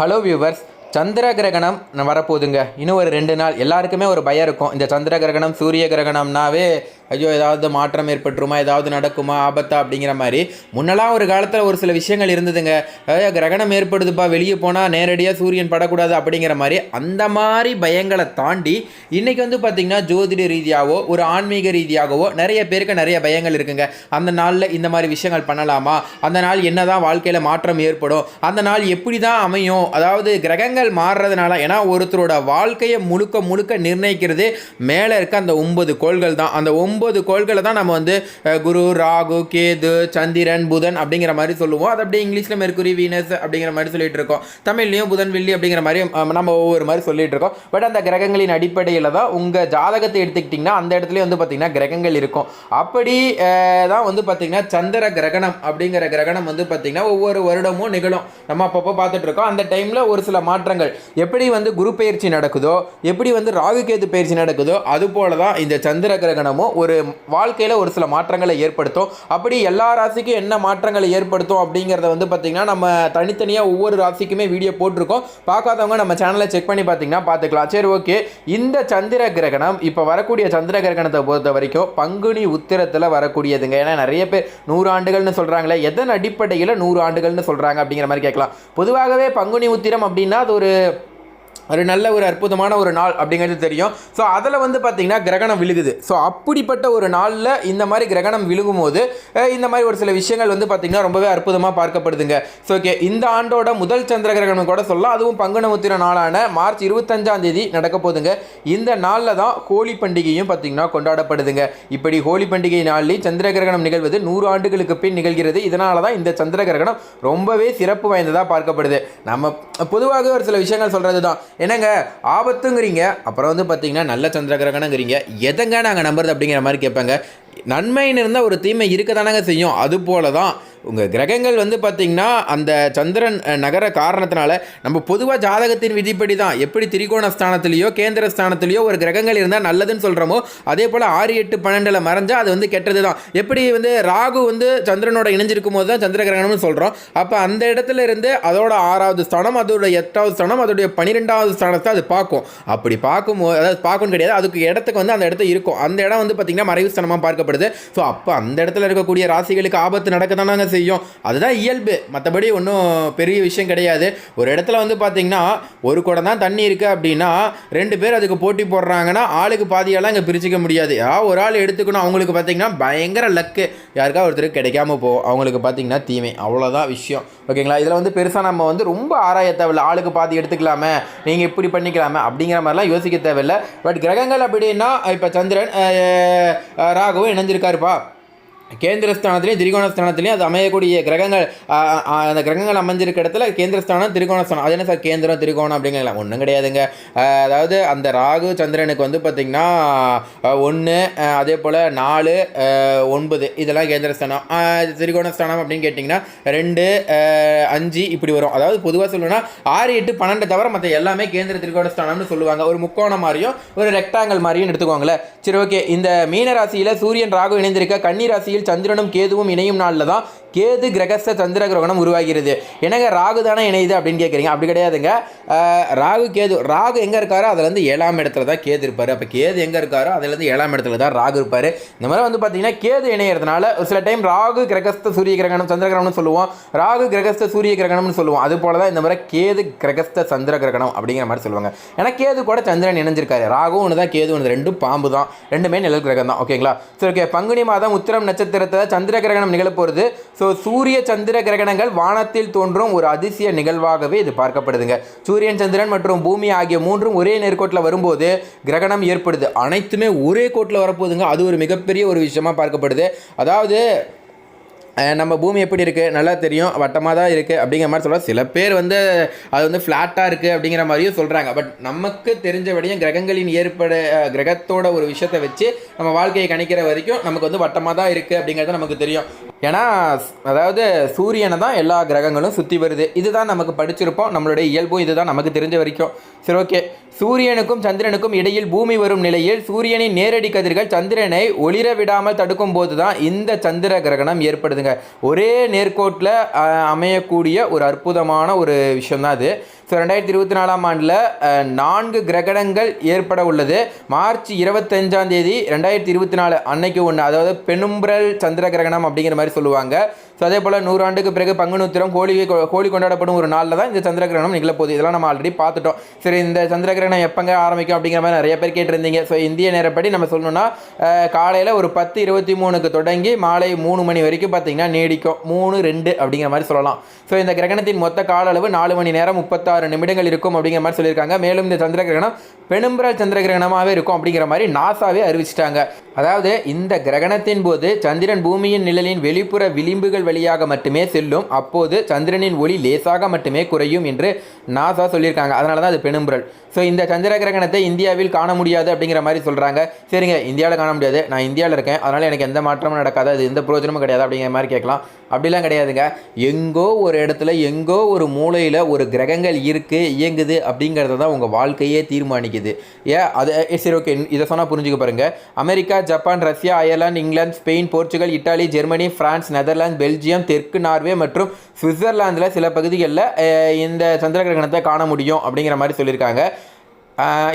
Hello viewers சந்திர கிரகணம் வரப்போகுதுங்க. இன்னும் ஒரு ரெண்டு நாள். எல்லாருக்குமே ஒரு பயம் இருக்கும். இந்த சந்திர கிரகணம் சூரிய கிரகணம்னாவே ஐயோ ஏதாவது மாற்றம் ஏற்பட்டுருமா? ஏதாவது நடக்குமா? ஆபத்தா? அப்படிங்கிற மாதிரி. முன்னெல்லாம் ஒரு காலத்தில் ஒரு சில விஷயங்கள் இருந்ததுங்க. அதாவது கிரகணம் ஏற்படுதுப்பா வெளியே போனால் நேரடியாக சூரியன் படக்கூடாது அப்படிங்கிற மாதிரி. அந்த மாதிரி பயங்களை தாண்டி இன்றைக்கி வந்து பார்த்திங்கன்னா ஜோதிட ரீதியாகவோ ஒரு ஆன்மீக ரீதியாகவோ நிறைய பேருக்கு நிறைய பயங்கள் இருக்குங்க. அந்த நாளில் இந்த மாதிரி விஷயங்கள் பண்ணலாமா? அந்த நாள் என்னதான் வாழ்க்கையில் மாற்றம் ஏற்படும்? அந்த நாள் எப்படி தான் அமையும்? அதாவது கிரகங்கள் மாறுறதுனால ஏன்னா ஒருத்தரோட வாழ்க்கையை முழுக்க முழுக்க நிர்ணயிக்கிறது மேலே இருக்க அந்த ஒன்பது கோள்கள் தான். அந்த ஒன்பது கோள்களை தான் நம்ம வந்து குரு ராகு கேது சந்திரன் புதன் அப்படிங்கிற மாதிரி சொல்லுவோம். அது அப்படியே இங்கிலீஷில் மெர்குரி வீனஸ் அப்படிங்கிற மாதிரி சொல்லிட்டு இருக்கோம். தமிழ்லையும் புதன் வெள்ளி அப்படிங்கிற மாதிரி நம்ம ஒவ்வொரு மாதிரி சொல்லிட்டு இருக்கோம். பட் அந்த கிரகங்களின் அடிப்படையில் தான் உங்கள் ஜாதகத்தை எடுத்துக்கிட்டிங்கன்னா அந்த இடத்துலையும் வந்து பார்த்திங்கன்னா கிரகங்கள் இருக்கும். அப்படி தான் வந்து பார்த்திங்கன்னா சந்திர கிரகணம் அப்படிங்கிற கிரகணம் வந்து பார்த்திங்கன்னா ஒவ்வொரு வருடமும் நிகழும். நம்ம அப்பப்போ பார்த்துட்டு இருக்கோம். அந்த டைமில் ஒரு சில மாற்றங்கள். எப்படி வந்து குரு பயிற்சி நடக்குதோ எப்படி வந்து ராகு கேது பயிற்சி நடக்குதோ அது போல தான் இந்த சந்திர கிரகணமும் ஒரு வாழ்க்கையில் ஒரு சில மாற்றங்களை ஏற்படுத்தும். அப்படி எல்லா ராசிக்கும் என்ன மாற்றங்களை ஏற்படுத்தும் அப்படிங்கிறத வந்து பார்த்திங்கன்னா நம்ம தனித்தனியாக ஒவ்வொரு ராசிக்குமே வீடியோ போட்டிருக்கோம். பார்க்காதவங்க நம்ம சேனலை செக் பண்ணி பார்த்தீங்கன்னா பார்த்துக்கலாம் சரி ஓகே இந்த சந்திர கிரகணம் இப்போ வரக்கூடிய சந்திர கிரகணத்தை பொறுத்த வரைக்கும் பங்குனி உத்திரத்தில் வரக்கூடியதுங்க. ஏன்னா நிறைய பேர் நூறு ஆண்டுகள்னு சொல்கிறாங்களே எதன் அடிப்படையில் நூறு ஆண்டுகள்னு சொல்கிறாங்க அப்படிங்கிற மாதிரி கேட்கலாம். பொதுவாகவே பங்குனி உத்திரம் அப்படின்னா அது ஒரு ஒரு நல்ல ஒரு அற்புதமான ஒரு நாள் அப்படிங்கிறது தெரியும். ஸோ அதில் வந்து பார்த்திங்கன்னா கிரகணம் விழுகுது. ஸோ அப்படிப்பட்ட ஒரு நாளில் இந்த மாதிரி கிரகணம் விழுகும் போது இந்த மாதிரி ஒரு சில விஷயங்கள் வந்து பார்த்திங்கன்னா ரொம்பவே அற்புதமாக பார்க்கப்படுதுங்க. ஸோ ஓகே இந்த ஆண்டோட முதல் சந்திர கிரகணம் கூட சொல்லலாம். அதுவும் பங்குன உத்திர நாளான மார்ச் இருபத்தஞ்சாம் தேதி நடக்க போதுங்க இந்த நாளில் தான் ஹோலி பண்டிகையும் பார்த்திங்கன்னா கொண்டாடப்படுதுங்க. இப்படி ஹோலி பண்டிகை நாளில் சந்திர கிரகணம் நிகழ்வது நூறு ஆண்டுகளுக்கு பின் நிகழ்கிறது. இதனால தான் இந்த சந்திர கிரகணம் ரொம்பவே சிறப்பு வாய்ந்ததாக பார்க்கப்படுது. நம்ம பொதுவாக ஒரு சில விஷயங்கள் சொல்கிறது தான் என்னங்க ஆபத்துங்கிறீங்க. அப்புறம் வந்து பார்த்தீங்கன்னா நல்ல சந்திர கிரகணங்கிறீங்க எதங்க நாங்கள் நம்புறது அப்படிங்கிற மாதிரி கேட்பாங்க. நன்மைன்னு இருந்தால் ஒரு தீமை இருக்க தானங்க செய்யும். அது போல தான் உங்கள் கிரகங்கள் வந்து பார்த்திங்கன்னா அந்த சந்திரன் நகர காரணத்தினால நம்ம பொதுவாக ஜாதகத்தின் விதிப்படி தான் எப்படி திரிகோண ஸ்தானத்திலேயோ கேந்திர ஸ்தானத்திலேயோ ஒரு கிரகங்கள் இருந்தால் நல்லதுன்னு சொல்கிறோமோ அதே போல் ஆறு எட்டு பன்னெண்டில் மறைஞ்சால் அது வந்து கெட்டது தான் எப்படி வந்து ராகு வந்து சந்திரனோட இணைஞ்சிருக்கும் போது தான் சந்திர கிரகணம்னு சொல்கிறோம் அப்போ அந்த இடத்துல இருந்து அதோட ஆறாவது ஸ்தானம் அதோட எட்டாவது ஸ்தானம் அதோடைய பன்னிரெண்டாவது ஸ்தானத்தை அது பார்க்கும். அப்படி பார்க்கும்போது அதாவது பார்க்கணும் கிடையாது. அதுக்கு இடத்துக்கு வந்து அந்த இடத்த இருக்கும். அந்த இடம் வந்து பார்த்திங்கன்னா மறைவு ஸ்தானமாக பார்க்கப்படுது. ஸோ அப்போ அந்த இடத்துல இருக்கக்கூடிய ராசிகளுக்கு ஆபத்து நடக்க தானாங்க செய்யும். அதுதான் இயல்பு. மற்றபடி ஒன்றும் பெரிய விஷயம் கிடையாது. ஒரு இடத்துல வந்து பார்த்திங்கன்னா ஒரு குடம் தான் தண்ணி இருக்குது அப்படின்னா ரெண்டு பேர் அதுக்கு போட்டி போடுறாங்கன்னா ஆளுக்கு பாதியெல்லாம் இங்கே பிரிச்சுக்க முடியாது. யா ஒரு ஆள் எடுத்துக்கணும். அவங்களுக்கு பார்த்தீங்கன்னா பயங்கர லக்கு யாருக்கா ஒருத்தருக்கு கிடைக்காம போகும் அவங்களுக்கு பார்த்திங்கன்னா தீமை. அவ்வளோதான் விஷயம். ஓகேங்களா இதில் வந்து பெருசாக நம்ம வந்து ரொம்ப ஆராய தேவையில்ல. ஆளுக்கு பாதி எடுத்துக்கலாமே. நீங்கள் இப்படி பண்ணிக்கலாமே. அப்படிங்கிற மாதிரிலாம் யோசிக்க தேவையில்லை. பட் கிரகங்கள் அப்படின்னா இப்போ சந்திரன் ராகவும் இணைஞ்சிருக்காருப்பா. கேந்திர ஸ்தானத்திலையும் அது அமையக்கூடிய கிரகங்கள் அந்த கிரகங்கள் அமைஞ்சிருக்க இடத்துல கேந்திரஸ்தானம் திரிகோணஸ்தானம். அது என்ன சார்? கேந்திரம் திரிகோணம் அப்படிங்கலாம் ஒன்றும் கிடையாதுங்க. அதாவது அந்த ராகு சந்திரனுக்கு வந்து பார்த்திங்கன்னா ஒன்று அதே போல் நாலு ஒன்பது. இதெல்லாம் கேந்திரஸ்தானம். திரிகோணஸ்தானம் அப்படின்னு கேட்டிங்கன்னா ரெண்டு அஞ்சு இப்படி வரும். அதாவது பொதுவாக சொல்லணும்னா ஆறு எட்டு பன்னெண்டு தவிர மற்ற எல்லாமே கேந்திர திரிகோணஸ்தானம்னு சொல்லுவாங்க. ஒரு முக்கோணம் மாதிரியும் ஒரு ரெக்டாங்கல் மாதிரியும் எடுத்துக்கோங்களேன். சரி ஓகே இந்த மீன ராசியில் சூரியன் ராகு இணைந்திருக்க கன்னி ராசியில் சந்திரனும் கேதுவும் இணையும் நாளில் தான் கேது கிரகஸ்த சந்திர கிரகணம் உருவாகிறது. என்னங்க ராகு தானே இணையுது அப்படின்னு கேட்குறீங்க அப்படி கிடையாதுங்க. ராகு கேது ராகு எங்கே இருக்காரோ அதுலேருந்து ஏழாம் இடத்துல தான் கேது இருப்பார். அப்போ கேது எங்கே இருக்காரோ அதுலேருந்து ஏழாம் இடத்துல தான் ராகு இருப்பார். இந்த மாதிரி வந்து பார்த்தீங்கன்னா கேது இணையறதுனால ஒரு சில டைம் ராகு கிரகஸ்த சூரிய கிரகணம் சந்திர கிரகணம்னு சொல்லுவோம். ராகு கிரகஸ்த சூரிய கிரகணம்னு சொல்லுவோம். அது போல தான் இந்த மாதிரி கேது கிரகஸ்த சந்திர கிரகணம் அப்படிங்கிற மாதிரி சொல்லுவாங்க. ஏன்னா கேது கூட சந்திரன் இணைஞ்சிருக்காரு. ராகு ஒன்று தான் கேது ஒன்று ரெண்டும் பாம்பு தான் ரெண்டுமே நிழல் கிரகம் தான் ஓகேங்களா? சரி ஓகே. பங்குனி மாதம் உத்திரம் நட்சத்திரத்தை சந்திர கிரகணம் நிகழப்போகிறது ஸோ சூரிய சந்திர கிரகணங்கள் வானத்தில் தோன்றும் ஒரு அதிசய நிகழ்வாகவே இது பார்க்கப்படுதுங்க. சூரியன் சந்திரன் மற்றும் பூமி ஆகிய மூன்றும் ஒரே நேர்கோட்டில் வரும்போது கிரகணம் ஏற்படுது. அனைத்துமே ஒரே கோட்டில் வரப்போகுதுங்க. அது ஒரு மிகப்பெரிய ஒரு விஷயமா பார்க்கப்படுது. அதாவது நம்ம பூமி எப்படி இருக்குது நல்லா தெரியும். வட்டமாக தான் இருக்குது அப்படிங்கிற மாதிரி சொல்ல சில பேர் வந்து அது வந்து ஃப்ளாட்டாக இருக்குது அப்படிங்கிற மாதிரியும் சொல்கிறாங்க பட் நமக்கு தெரிஞ்சபடியும் கிரகங்களின் ஏற்பட கிரகத்தோட ஒரு விஷயத்தை வச்சு நம்ம வாழ்க்கையை கணிக்கிற வரைக்கும் நமக்கு வந்து வட்டமாக தான் இருக்குது அப்படிங்கிறது நமக்கு தெரியும். ஏன்னா அதாவது சூரியனை தான் எல்லா கிரகங்களும் சுற்றி வருது. இதுதான் நமக்கு படிச்சிருப்போம். நம்மளுடைய இயல்பும் இதுதான் நமக்கு தெரிஞ்ச வரைக்கும். சரி ஓகே சூரியனுக்கும் சந்திரனுக்கும் இடையில் பூமி வரும் நிலையில் சூரியனின் நேரடி கதிர்கள் சந்திரனை ஒளிர விடாமல் தடுக்கும் போது தான் இந்த சந்திர கிரகணம் ஏற்படுதுங்க. ஒரே நேர்கோட்டில் அமையக்கூடிய ஒரு அற்புதமான ஒரு விஷயம் தான் அது. ஸோ ரெண்டாயிரத்தி இருபத்தி நாலாம் ஆண்டில் நான்கு கிரகணங்கள் ஏற்பட உள்ளது. மார்ச் இருபத்தஞ்சாம் தேதி ரெண்டாயிரத்தி இருபத்தி நாலு அன்னைக்கு ஒன்று அதாவது பெனும்பரல் சந்திர கிரகணம் அப்படிங்கிற மாதிரி சொல்லுவாங்க. ஸோ அதே போல் நூறாண்டுக்கு பிறகு பங்குனுத்திரம் கோழி கோழி கொண்டாடப்படும் ஒரு நாளில் தான் இந்த சந்திர கிரகணம் நிகழப்போகுது இதெல்லாம் நம்ம ஆல்ரெடி பார்த்துட்டோம். சரி இந்த சந்திரகிரகணம் எப்போங்க ஆரம்பிக்கும் அப்படிங்கிற மாதிரி நிறைய பேர் கேட்டிருந்தீங்க. ஸோ இந்திய நேரப்படி நம்ம சொல்லணும்னா காலையில் ஒரு பத்து இருபத்தி மூணுக்கு தொடங்கி மாலை மூணு மணி வரைக்கும் பார்த்தீங்கன்னா நீடிக்கும். மூணு ரெண்டு அப்படிங்கிற மாதிரி சொல்லலாம். ஸோ இந்த கிரகணத்தின் மொத்த கால அளவு நாலு மணி நேரம் முப்பத்தாறு நிமிடங்கள் இருக்கும் அப்படிங்கிற மாதிரி சொல்லியிருக்காங்க. மேலும் இந்த சந்திர கிரகணம் பெணும்புரல் சந்திர கிரகணமாகவே இருக்கும் அப்படிங்கிற மாதிரி நாசாவே அறிவிச்சிட்டாங்க. அதாவது இந்த கிரகணத்தின் போது சந்திரன் பூமியின் நிழலின் வெளிப்புற விளிம்புகள் வழியாக மட்டுமே செல்லும் அப்போது சந்திரனின் ஒளி லேசாக மட்டுமே குறையும் என்று நாசா சொல்லியிருக்காங்க. அதனால தான் அது பெணும்புரல் ஸோ இந்த சந்திர கிரகணத்தை இந்தியாவில் காண முடியாது அப்படிங்கிற மாதிரி சொல்கிறாங்க சரிங்க இந்தியாவில் காண முடியாது. நான் இந்தியாவில் இருக்கேன். அதனால் எனக்கு எந்த மாற்றமும் நடக்காது. அது எந்த பிரயோஜனமும் கிடையாது அப்படிங்கிற மாதிரி கேட்கலாம். அப்படிலாம் கிடையாதுங்க. எங்கோ ஒரு இடத்துல எங்கோ ஒரு மூலையில் ஒரு கிரகங்கள் இருக்குது இயங்குது அப்படிங்கிறத தான் உங்கள் வாழ்க்கையே தீர்மானிக்குது. ஏன் அது ஏ, சரி ஓகே. இதை சொன்னால் புரிஞ்சுக்க பாருங்க. America Japan Russia Ireland England Spain Portugal Italy Germany France Netherlands Belgium தெற்கு நார்வே மற்றும் சுவிட்சர்லாந்தில் சில பகுதிகளில் இந்த சந்திர கிரகணத்தை காண முடியும் அப்படிங்கிற மாதிரி சொல்லியிருக்காங்க.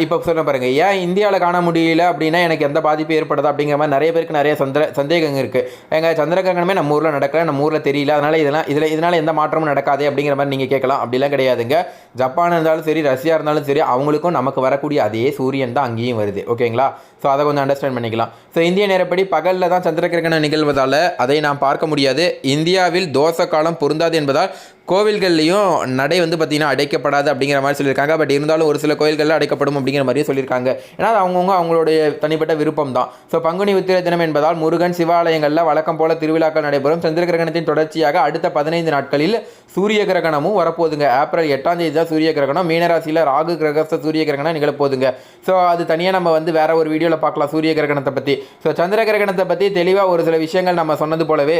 இப்போ சொல்ல பாருங்கள் ஏன் இந்தியாவில் காண முடியல அப்படின்னா எனக்கு எந்த பாதிப்பு ஏற்படுது அப்படிங்கிற மாதிரி நிறைய பேருக்கு நிறைய சந்திர சந்தேகங்கள் இருக்குது எங்கள் சந்திரகிரகணமே நம்ம ஊரில் நடக்கல நம்ம ஊரில் தெரியல அதனால் இதெல்லாம் இதில் இதனால் எந்த மாற்றமும் நடக்காது அப்படிங்கிற மாதிரி நீங்கள் கேட்கலாம். அப்படிலாம் கிடையாதுங்க. ஜப்பான் இருந்தாலும் சரி ரஷ்யா இருந்தாலும் சரி அவங்களுக்கும் நமக்கு வரக்கூடிய அதே சூரியன் தான் அங்கேயும் வருது. ஓகேங்களா? ஸோ அதை கொஞ்சம் அண்டர்ஸ்டாண்ட் பண்ணிக்கலாம். ஸோ இந்திய நேரப்படி பகலில் தான் சந்திர கிரகணம் நிகழ்வதால் அதை நாம் பார்க்க முடியாது. இந்தியாவில் தோசை காலம் பொருந்தாது என்பதால் கோவில்கள்லையும் நடை வந்து பார்த்திங்கன்னா அடைக்கப்படாது அப்படிங்கிற மாதிரி சொல்லியிருக்காங்க. பட் இருந்தாலும் ஒரு சில கோயில்களில் அடைக்கப்படும் அப்படிங்கிற மாதிரியும் சொல்லியிருக்காங்க. ஏன்னா அது அவங்கவுங்க அவங்களுடைய தனிப்பட்ட விருப்பம் தான் ஸோ பங்குனி உத்திர தினம் என்பதால் முருகன் சிவாலயங்களில் வழக்கம் போல திருவிழாக்கள் நடைபெறும். சந்திர கிரகணத்தின் தொடர்ச்சியாக அடுத்த பதினைந்து நாட்களில் சூரிய கிரகணமும் வரப்போகுதுங்க. ஏப்ரல் எட்டாம் தேதி தான் சூரிய கிரகணம். மீனராசியில் ராகு கிரகஸ்த சூரிய கிரகணம் நிகழப்போகுதுங்க. ஸோ அது தனியாக நம்ம வந்து வேற ஒரு வீடியோவில் பார்க்கலாம் சூரிய கிரகணத்தை பற்றி ஸோ சந்திர கிரகணத்தை பற்றி தெளிவாக ஒரு சில விஷயங்கள் நம்ம சொன்னது போலவே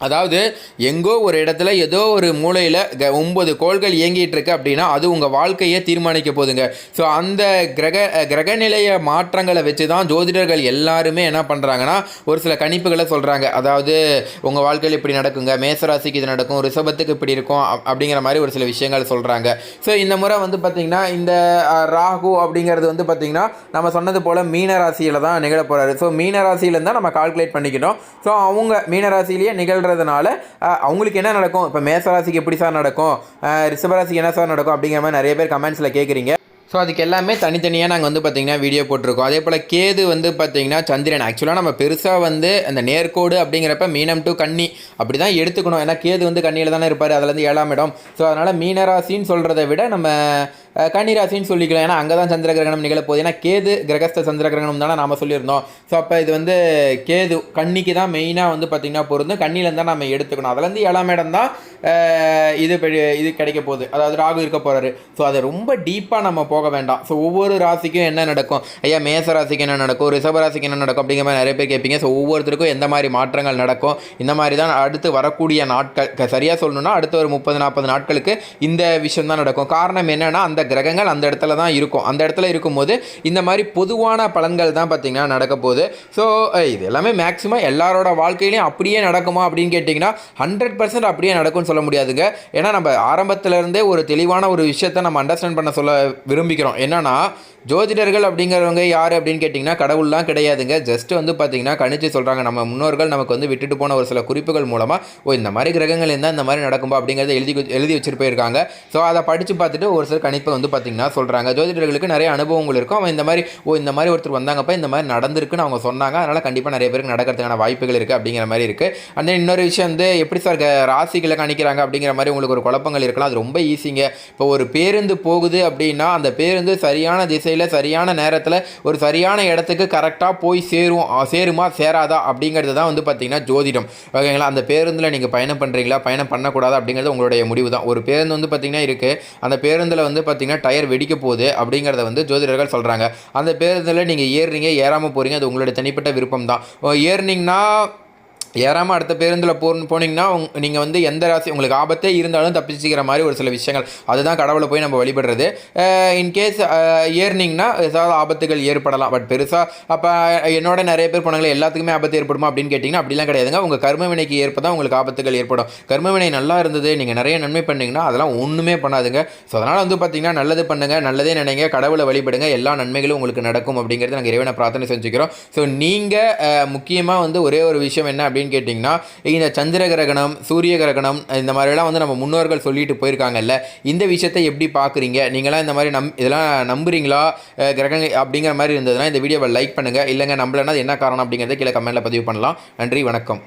அதாவது எங்கோ ஒரு இடத்துல ஏதோ ஒரு மூலையில் க ஒன்பது கோள்கள் இயங்கிட்டு இருக்கு அப்படின்னா அது உங்கள் வாழ்க்கையை தீர்மானிக்க போகுதுங்க ஸோ அந்த கிரக கிரகநிலைய மாற்றங்களை வச்சு தான் ஜோதிடர்கள் எல்லாருமே என்ன பண்ணுறாங்கன்னா ஒரு சில கணிப்புகளை சொல்கிறாங்க அதாவது உங்கள் வாழ்க்கையில் இப்படி நடக்குங்க மேசராசிக்கு இது நடக்கும் ரிஷபத்துக்கு இப்படி இருக்கும் அப்படிங்கிற மாதிரி ஒரு சில விஷயங்கள் சொல்கிறாங்க ஸோ இந்த முறை வந்து பார்த்திங்கன்னா இந்த ராகு அப்படிங்கிறது வந்து பார்த்திங்கன்னா நம்ம சொன்னது போல் மீனராசியில் தான் நிகழ போகிறாரு ஸோ மீனராசியிலேருந்து தான் நம்ம கால்குலேட் பண்ணிக்கிட்டோம். ஸோ அவங்க மீன ராசியிலேயே நிகழ்கிறதுனால அவங்களுக்கு என்ன நடக்கும்? இப்போ மேசராசிக்கு எப்படி சார் நடக்கும்? அஹ், ரிஷபராசிக்கு என்ன சார் நடக்கும்? அப்படிங்கிற மாதிரி நிறைய பேர் கமெண்ட்ஸில் கேட்குறீங்க ஸோ அதுக்கு எல்லாமே தனித்தனியாக நாங்கள் வந்து பார்த்திங்கன்னா வீடியோ போட்டிருக்கோம். அதே போல் கேது வந்து பார்த்திங்கன்னா சந்திரன். ஆக்சுவலாக நம்ம பெருசாக வந்து அந்த நேர்கோடு அப்படிங்கிறப்ப மீனம் டு கன்னி அப்படி தான் எடுத்துக்கணும். ஏன்னா கேது வந்து கண்ணியில் தானே இருப்பார். அதுலேருந்து ஏழாம் இடம். ஸோ அதனால் மீனராசின்னு சொல்கிறத விட நம்ம கன்னிராசின்னு சொல்லிக்கலாம். ஏன்னா அங்கே தான் சந்திர கிரகணம் நிகழப்போகுது ஏன்னா கேது கிரகஸ்த சந்திர கிரகணம் தானே நாம் சொல்லியிருந்தோம். ஸோ அப்போ இது வந்து கேது கன்னிக்கு தான் மெயினாக வந்து பார்த்திங்கன்னா பொருந்தும். கண்ணிலேருந்து தான் நம்ம எடுத்துக்கணும். அதுலேருந்து ஏழாம் இடம் தான் இது இது கிடைக்க போகுது. அதாவது ராகு இருக்க போகிறாரு ஸோ அதை ரொம்ப டீப்பாக நம்ம போக வேண்டாம். ஸோ ஒவ்வொரு ராசிக்கும் என்ன நடக்கும்? ஐயா மேச ராசிக்கு என்ன நடக்கும்? ரிஷப ராசிக்கு என்ன நடக்கும்? அப்படிங்கிற மாதிரி நிறைய பேர் கேட்பீங்க. ஸோ ஒவ்வொருத்தருக்கும் எந்த மாதிரி மாற்றங்கள் நடக்கும்? இந்த மாதிரி தான் அடுத்து வரக்கூடிய நாட்கள். சரியாக சொல்லணும்னா அடுத்த ஒரு முப்பது நாற்பது நாட்களுக்கு இந்த விஷயம் தான் நடக்கும். காரணம் என்னன்னா அந்த கிரகங்கள் அந்த இடத்துல தான் இருக்கும். அந்த இடத்துல இருக்கும்போது இந்த மாதிரி பொதுவான பலன்கள் தான் பார்த்தீங்கன்னா நடக்க போகுது. ஸோ இது எல்லாமே மேக்ஸிமம் எல்லாரோட வாழ்க்கையிலையும் அப்படியே நடக்குமா அப்படின்னு கேட்டிங்கன்னா ஹண்ட்ரட் பர்சன்ட் அப்படியே நடக்கும்னு சொல்ல முடியாதுங்க. ஏன்னா நம்ம ஆரம்பத்துல இருந்தே ஒரு தெளிவான ஒரு விஷயத்தை நம்ம அண்டர்ஸ்டாண்ட் பண்ண சொல்ல விரும்பிக்கிறோம். என்னன்னா ஜோதிடர்கள் அப்படிங்கிறவங்க யார் அப்படின்னு கேட்டிங்கன்னா கடவுள்லாம் கிடையாதுங்க. ஜஸ்ட் வந்து பார்த்தீங்கன்னா கணிச்சு சொல்கிறாங்க நம்ம முன்னோர்கள் நமக்கு வந்து விட்டுட்டு போன ஒரு சில குறிப்புகள் மூலமாக ஓ இந்த மாதிரி கிரகங்கள் இருந்தால் இந்த மாதிரி நடக்கும்பா அப்படிங்கிறத எழுதி எழுதி வச்சுட்டு போயிருக்காங்க. ஸோ அதை படித்து பார்த்துட்டு ஒரு சில கணிப்பை வந்து பார்த்திங்கன்னா சொல்கிறாங்க ஜோதிடர்களுக்கு நிறைய அனுபவங்கள் இருக்கும். அவன் இந்த மாதிரி ஓ இந்த மாதிரி ஒருத்தர் வந்தாங்கப்பா இந்த மாதிரி நடந்திருக்குன்னு அவங்க சொன்னாங்க. அதனால் கண்டிப்பாக நிறைய பேருக்கு நடக்கிறதுக்கான வாய்ப்புகள் இருக்குது அப்படிங்கிற மாதிரி இருக்குது அண்ட் தென் இன்னொரு விஷயம் வந்து எப்படி சார் ராசிகளை கணிக்கிறாங்க அப்படிங்கிற மாதிரி உங்களுக்கு ஒரு குழப்பங்கள் இருக்கலாம். அது ரொம்ப ஈஸிங்க இப்போ ஒரு பேருந்து போகுது அப்படின்னா அந்த பேருந்து சரியான திசையில் சரியான நேரத்தில் ஒரு சரியான இடத்துக்கு கரெக்டாக போய் சேரும் சேருமா சேராதா அப்படிங்கிறது தான் வந்து பார்த்தீங்கன்னா ஜோதிடம். ஓகேங்களா? அந்த பேருந்தில் நீங்கள் பயணம் பண்ணுறீங்களா பயணம் பண்ணக்கூடாது அப்படிங்கிறது உங்களுடைய முடிவு தான். ஒரு பேருந்து வந்து பார்த்திங்கன்னா இருக்குது அந்த பேருந்தில் வந்து பார்த்தீங்கன்னா டயர் வெடிக்க போகுது அப்படிங்கிறத வந்து ஜோதிடர்கள் சொல்கிறாங்க அந்த பேருந்தில் நீங்கள் ஏறுறீங்க ஏறாமல் போகிறீங்க அது உங்களுடைய தனிப்பட்ட விருப்பம் தான். ஏறுனீங்கன்னா ஏறாமல் அடுத்த பேருந்தில் போ போனீங்கன்னா நீங்கள் வந்து எந்த ராசி உங்களுக்கு ஆபத்தே இருந்தாலும் தப்பிச்சுக்கிற மாதிரி ஒரு சில விஷயங்கள். அதுதான் கடவுளை போய் நம்ம வழிபடுறது. இன்கேஸ் ஏறினீங்கன்னா ஏதாவது ஆபத்துகள் ஏற்படலாம். பட் பெருசாக அப்போ என்னோட நிறைய பேர் போனாங்களே எல்லாத்துக்குமே ஆபத்து ஏற்படுமா அப்படின்னு கேட்டிங்கன்னா அப்படிலாம் கிடையாதுங்க. உங்கள் கர்ம வினைக்கு ஏற்ப தான் உங்களுக்கு ஆபத்துகள் ஏற்படும். கர்ம வினை நல்லா இருந்தது நீங்கள் நிறைய நன்மை பண்ணிங்கன்னா அதெல்லாம் ஒன்றுமே பண்ணாதுங்க. ஸோ அதனால் வந்து பார்த்திங்கன்னா நல்லது பண்ணுங்கள் நல்லதே நினைங்க கடவுளை வழிபடுங்க எல்லா நன்மைகளும் உங்களுக்கு நடக்கும் அப்படிங்கிறது நாங்கள் இறைவனை பிரார்த்தனை செஞ்சுக்கிறோம். ஸோ நீங்கள் முக்கியமாக வந்து ஒரே ஒரு விஷயம் என்ன அப்படின்னு கேட்டிங்கன்னா இந்த சந்திர கிரகணம் சூரிய கிரகணம் இந்த மாதிரிலாம் வந்து நம்ம முன்னோர்கள் சொல்லிட்டு போயிருக்காங்கல்ல இந்த விஷயத்தை எப்படி பார்க்குறீங்க நீங்களாம் இந்த மாதிரி நம் இதெல்லாம் நம்புறீங்களா? கிரகணம் அப்படிங்கிற மாதிரி இருந்ததுன்னா இந்த வீடியோவை லைக் பண்ணுங்கள் இல்லைங்க நம்பலைன்னா என்ன காரணம் அப்படிங்கிறத கீழே கமெண்ட்டில் பதிவு பண்ணலாம். நன்றி வணக்கம்.